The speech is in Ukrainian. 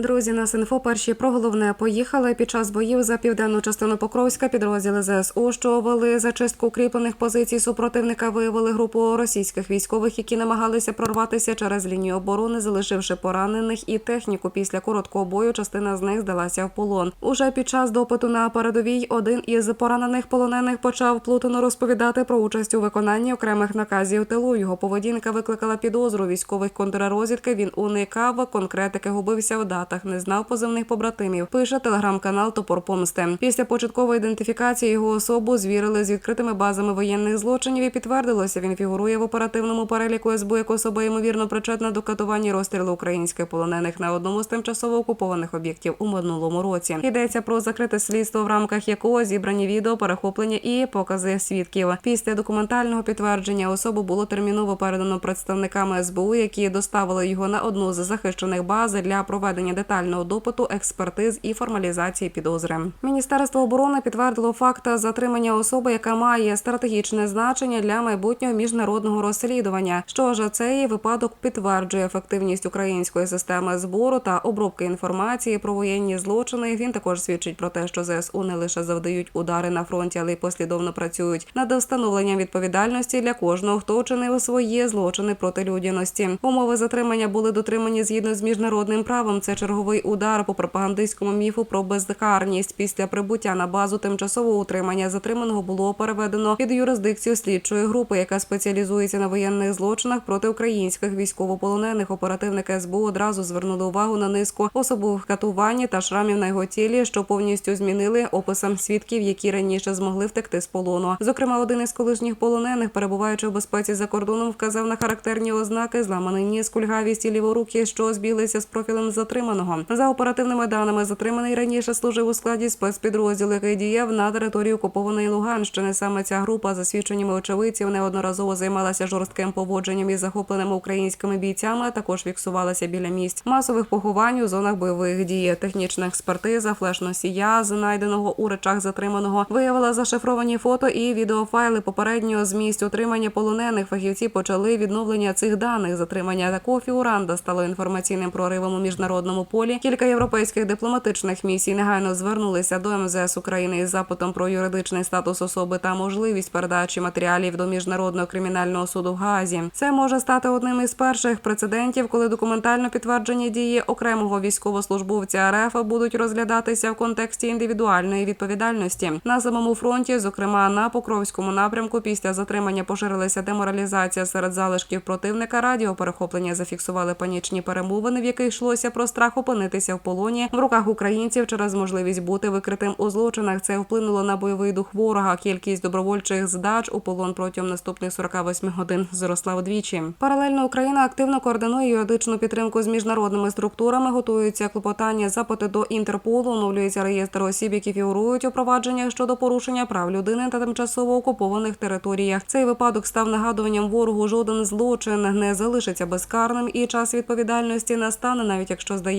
Друзі, нас інфо перші про головне поїхали. Під час боїв за південну частину Покровська підрозділи ЗСУ, що вели зачистку укріплених позицій супротивника, виявили групу російських військових, які намагалися прорватися через лінію оборони, залишивши поранених і техніку. Після короткого бою частина з них здалася в полон. Уже під час допиту на передовій один із поранених полонених почав плутано розповідати про участь у виконанні окремих наказів тилу. Його поведінка викликала підозру військових контррозвідки. Він уникав конкретики, губився в датах, не знав позивних побратимів. Пише телеграм-канал Топор Помсти. Після початкової ідентифікації його особу звірили з відкритими базами воєнних злочинів і підтвердилося. Він фігурує в оперативному переліку СБУ як особа ймовірно причетна до катування і розстрілу українських полонених на одному з тимчасово окупованих об'єктів у минулому році. Йдеться про закрите слідство, в рамках якого зібрані відео, перехоплення і покази свідків. Після документального підтвердження особу було терміново передано представниками СБУ, які доставили його на одну з захищених баз для проведення детального допиту, експертиз і формалізації підозри. Міністерство оборони підтвердило факт затримання особи, яка має стратегічне значення для майбутнього міжнародного розслідування. Що ж, цей випадок підтверджує ефективність української системи збору та обробки інформації про воєнні злочини. Він також свідчить про те, що ЗСУ не лише завдають удари на фронті, але й послідовно працюють над встановленням відповідальності для кожного, хто вчинив свої злочини проти людяності. Умови затримання були дотримані згідно з міжнародним правом. Це черговий удар по пропагандистському міфу про безкарність. Після прибуття на базу тимчасового утримання затриманого було переведено під юрисдикцію слідчої групи, яка спеціалізується на воєнних злочинах проти українських військовополонених. Оперативники СБУ одразу звернули увагу на низку особових катувань та шрамів на його тілі, що повністю змінили описам свідків, які раніше змогли втекти з полону. Зокрема, один із колишніх полонених, перебуваючи в безпеці за кордоном, вказав на характерні ознаки зламаний ніс, кульгавість і ліворуки, що збіглися з профілем затриманого. За оперативними даними, затриманий раніше служив у складі спецпідрозділу, який діяв на території окупованої Луганщини. Саме ця група, за свідченнями очевидців, неодноразово займалася жорстким поводженням із захопленими українськими бійцями. Також фіксувалася біля місць масових поховань у зонах бойових дій. Технічна експертиза флеш-носія, знайденого у речах затриманого, виявила зашифровані фото і відеофайли попереднього з місць утримання полонених. Фахівці почали відновлення цих даних. Затримання такого фігуранда стало інформаційним проривом у міжнародному полі. Кілька європейських дипломатичних місій негайно звернулися до МЗС України із запитом про юридичний статус особи та можливість передачі матеріалів до міжнародного кримінального суду в Гаазі. Це може стати одним із перших прецедентів, коли документально підтверджені дії окремого військовослужбовця РФ будуть розглядатися в контексті індивідуальної відповідальності на самому фронті, зокрема на Покровському напрямку. Після затримання поширилася деморалізація серед залишків противника. Радіоперехоплення зафіксували панічні перемовини, в яких йшлося про страх опинитися в полоні в руках українців через можливість бути викритим у злочинах. Це вплинуло на бойовий дух ворога. Кількість добровольчих здач у полон протягом наступних 48 годин зросла вдвічі. Паралельно Україна активно координує юридичну підтримку з міжнародними структурами. Готуються клопотання, запити до Інтерполу. Оновлюється реєстр осіб, які фігурують у провадженнях щодо порушення прав людини та тимчасово окупованих територіях. Цей випадок став нагадуванням ворогу. Жоден злочин не залишиться безкарним, і час відповідальності настане, навіть якщо